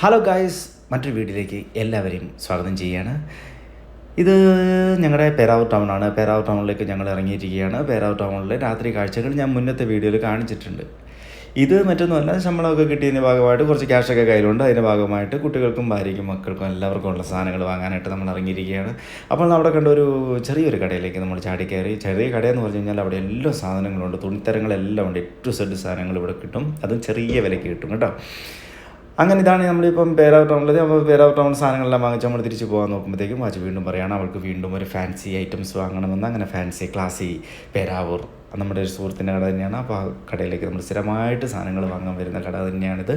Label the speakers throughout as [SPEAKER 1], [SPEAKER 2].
[SPEAKER 1] Hello guys മറ്റൊരു വീഡിയോയിലേക്ക് എല്ലാവരെയും സ്വാഗതം ചെയ്യുകയാണ്. ഇത് ഞങ്ങളുടെ പേരാവൂർ ടൗണാണ് ആണ്. പേരാവൂർ ടൗണിലേക്ക് ഞങ്ങൾ ഇറങ്ങിയിരിക്കുകയാണ്. പേരാവൂർ ടൗണിലെ രാത്രി കാഴ്ചകൾ ഞാൻ മുന്നത്തെ വീഡിയോയിൽ കാണിച്ചിട്ടുണ്ട്. ഇത് മറ്റൊന്നുമല്ല ശമ്പളമൊക്കെ കിട്ടിയതിന്റെ ഭാഗമായിട്ട് കുറച്ച് ക്യാഷൊക്കെ കയ്യിലുണ്ട്. അതിന്റെ ഭാഗമായിട്ട് കുട്ടികൾക്കും ഭാര്യയ്ക്കും മക്കൾക്കും എല്ലാവർക്കും ഉള്ള സാധനങ്ങൾ വാങ്ങാനായിട്ട് നമ്മൾ ഇറങ്ങിയിരിക്കുകയാണ്. അപ്പോൾ അവിടെ കണ്ട ഒരു ചെറിയൊരു കടയിലേക്ക് നമ്മൾ ചാടി കയറി ചെറിയ കടയെന്ന് പറഞ്ഞു കഴിഞ്ഞാൽ അവിടെ എല്ലാ സാധനങ്ങളുണ്ട് തുണിത്തരങ്ങളെല്ലാം ഉണ്ട്. എട്ടു സെഡ് സാധനങ്ങൾ ഇവിടെ കിട്ടും. അതും ചെറിയ വിലയ്ക്ക് കിട്ടും കേട്ടോ. അങ്ങനെ ഇതാണ് നമ്മളിപ്പം പേരാവർ ടൗണിലത് അപ്പോൾ പേരാവർ ടൗൺ സാധനങ്ങളെല്ലാം വാങ്ങിച്ച് നമ്മൾ തിരിച്ച് പോകാൻ നോക്കുമ്പോഴത്തേക്കും വാച്ച് വീണ്ടും പറയുകയാണ് അവൾക്ക് വീണ്ടും ഒരു ഫാൻസി ഐറ്റംസ് വാങ്ങണമെന്ന്. അങ്ങനെ ഫാൻസി ക്ലാസ്സി പേരാവൂർ നമ്മുടെ ഒരു സുഹൃത്തിന്റെ കട തന്നെയാണ്. അപ്പോൾ ആ കടയിലേക്ക് നമ്മൾ സ്ഥിരമായിട്ട് സാധനങ്ങൾ വാങ്ങാൻ വരുന്ന കട തന്നെയാണിത്.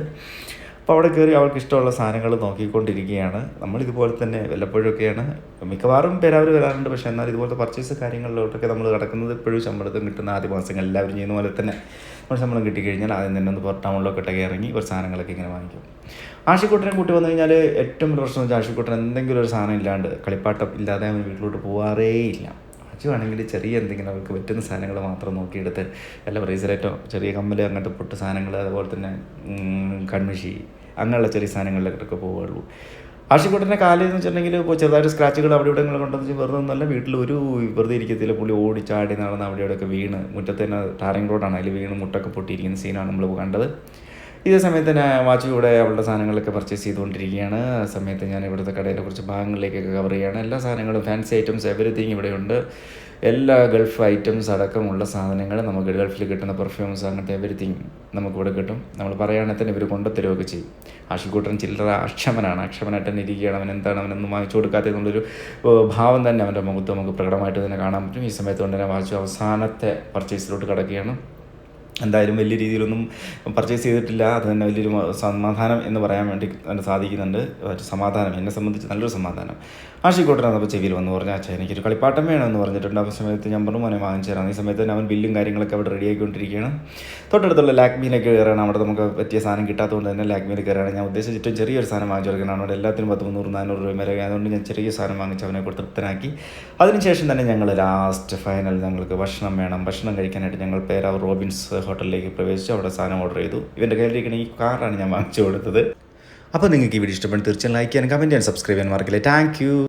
[SPEAKER 1] അപ്പോൾ അവിടെ കയറി അവൾക്ക് ഇഷ്ടമുള്ള സാധനങ്ങൾ നോക്കിക്കൊണ്ടിരിക്കുകയാണ്. നമ്മൾ ഇതുപോലെ തന്നെ വല്ലപ്പോഴൊക്കെയാണ്. മിക്കവാറും പേരാവർ വരാറുണ്ട്. പക്ഷേ എന്നാൽ ഇതുപോലത്തെ പർച്ചേസ് കാര്യങ്ങളിലോട്ടൊക്കെ നമ്മൾ കിടക്കുന്നത് ഇപ്പോഴും ശമ്പളത്തിൽ കിട്ടുന്ന ആദ്യ മാസങ്ങൾ എല്ലാവരും ചെയ്യുന്ന പോലെ തന്നെ നമ്മൾ ശമ്പളം കിട്ടിക്കഴിഞ്ഞാൽ ആദ്യം തന്നെ ഒന്ന് ടൗണിലൊക്കെ ഇറങ്ങി കുറച്ച് സാധനങ്ങളൊക്കെ ഇങ്ങനെ വാങ്ങിക്കും. ആഷിക്കുട്ടനെ കൂട്ടി വന്നു കഴിഞ്ഞാൽ ഏറ്റവും വലിയ പ്രശ്നം വെച്ചാൽ ആഷിക്കുട്ടൻ എന്തെങ്കിലും ഒരു സാധനം ഇല്ലാണ്ട് കളിപ്പാട്ടം ഇല്ലാതെ അവൻ വീട്ടിലോട്ട് പോകാറേ ഇല്ല അച്ചു ആണെങ്കിൽ ചെറിയ എന്തെങ്കിലും അവർക്ക് പറ്റുന്ന സാധനങ്ങൾ മാത്രം നോക്കിയെടുത്ത് വല്ല ബ്രേസ്ലെറ്റോ ചെറിയ കമ്മൽ അങ്ങനത്തെ പൊട്ട് സാധനങ്ങൾ അതുപോലെ തന്നെ കൺമഷി അങ്ങനെയുള്ള ചെറിയ സാധനങ്ങളിലൊക്കെ പോവുകയുള്ളൂ. ആഷിക്കുട്ടന്റെ കാലിൽ എന്ന് വെച്ചിട്ടുണ്ടെങ്കിൽ ഇപ്പോൾ ചെറുതായിട്ട് സ്ക്രാച്ചുകൾ അവിടെ ഇവിടെ കൊണ്ടെന്ന് വെച്ചാൽ വെറുതെ നല്ല വീട്ടിൽ ഒരു വെറുതെ ഇരിക്കത്തില്ല പുള്ളി ഓടി ചാടി നടന്ന് അവിടെ ഇവിടെയൊക്കെ വീണ് മുറ്റത്ത് തന്നെ ടാറിങ് റോഡാണ് അതിൽ വീണ് മുട്ടൊക്കെ പൊട്ടിയിരിക്കുന്ന സീനാണ് നമ്മൾ കണ്ടത്. ഇതേ സമയത്ത് തന്നെ വാച്ച് ഇവിടെ അവളുടെ സാധനങ്ങളൊക്കെ പർച്ചേസ് ചെയ്തുകൊണ്ടിരിക്കുകയാണ്. സമയത്ത് ഞാൻ ഇവിടുത്തെ കടയിലെ കുറച്ച് ഭാഗങ്ങളിലേക്കൊക്കെ കവർ ചെയ്യുകയാണ്. എല്ലാ സാധനങ്ങളും ഫാൻസി ഐറ്റംസ് എവറിത്തിങ് ഇവിടെയുണ്ട്. എല്ലാ ഗൾഫ് ഐറ്റംസ് അടക്കമുള്ള സാധനങ്ങൾ നമുക്ക് ഗൾഫിൽ കിട്ടുന്ന പെർഫ്യൂംസ് അങ്ങനത്തെ എവരിത്തിങ് നമുക്കിവിടെ കിട്ടും. നമ്മൾ പറയുകയാണെങ്കിൽ തന്നെ ഇവർ കൊണ്ടുത്തരുമൊക്കെ ചെയ്യും. ആഷിക്കൂട്ടൻ ചില്ലറ അക്ഷമനാണ്. അക്ഷമനായിട്ട് തന്നെ ഇരിക്കുകയാണ്. അവൻ എന്താണ് അവനൊന്നും വാങ്ങിച്ചു കൊടുക്കാത്തതെന്നുള്ളൊരു ഭാവം തന്നെ അവന്റെ മുഖത്ത് നമുക്ക് പ്രകടമായിട്ട് തന്നെ കാണാൻ പറ്റും. ഈ സമയത്ത് കൊണ്ട് തന്നെ വാങ്ങിച്ചു അവസാനത്തെ പർച്ചേസിലോട്ട് കിടക്കുകയാണ്. എന്തായാലും വലിയ രീതിയിലൊന്നും പർച്ചേസ് ചെയ്തിട്ടില്ല. അത് തന്നെ വലിയൊരു സമാധാനം എന്ന് പറയാൻ വേണ്ടി തന്നെ സാധിക്കുന്നുണ്ട്. സമാധാനം എന്നെ സംബന്ധിച്ച് നല്ലൊരു സമാധാനം. ആഷിക്കോട്ടൻ അപ്പോൾ ചെവിയിൽ വന്ന് പറഞ്ഞു അച്ഛാ എനിക്കൊരു കളിപ്പാട്ടം വേണമെന്ന് പറഞ്ഞിട്ടുണ്ട്. ആ സമയത്ത് ഞാൻ പറഞ്ഞു മോനെ വാങ്ങിച്ചു തരാം. ഈ സമയത്ത് തന്നെ അവൻ ബില്ലും കാര്യങ്ങളൊക്കെ അവിടെ റെഡി ആയിക്കൊണ്ടിരിക്കുകയാണ്. തൊട്ടടുത്തുള്ള ലാക്മിയിലേക്ക് കയറാണ്. അവിടെ നമുക്ക് പറ്റിയ സാധനം കിട്ടാത്തതുകൊണ്ട് തന്നെ ലാക്മിയിൽ കയറാണ്. ഞാൻ ഉദ്ദേശിച്ചിട്ടും ചെറിയൊരു സാധനം വാങ്ങിച്ചു കൊടുക്കണം അവിടെ എല്ലാത്തിനും പത്ത് മുന്നൂറ് നാനൂറ് രൂപ വരെ. അതുകൊണ്ട് ഞാൻ ചെറിയ സാധനം വാങ്ങിച്ച് അവനെ കൊടുത്ത് തൃപ്തനാക്കി. അതിനുശേഷം തന്നെ ഞങ്ങൾ ലാസ്റ്റ് ഫൈനൽ ഞങ്ങൾക്ക് ഭക്ഷണം വേണം. ഭക്ഷണം കഴിക്കാനായിട്ട് ഞങ്ങൾ പേരാവ് റോബിൻസ് ഹോട്ടലിലേക്ക് പ്രവേശിച്ചു അവിടെ സാധനം ഓർഡർ ചെയ്തു. ഇവന്റെ കയ്യിലിരിക്കുന്ന ഈ കാറാണ് ഞാൻ വാങ്ങിച്ചു കൊടുത്തത്. അപ്പോൾ നിങ്ങൾക്ക് ഈ വീഡിയോ ഇഷ്ടപ്പെട്ട് തീർച്ചയായും ലൈക്ക് ചെയ്യാനും കമന്റ് ചെയ്യാൻ സബ്സ്ക്രൈബ് ചെയ്യാൻ മറക്കില്ല. താങ്ക്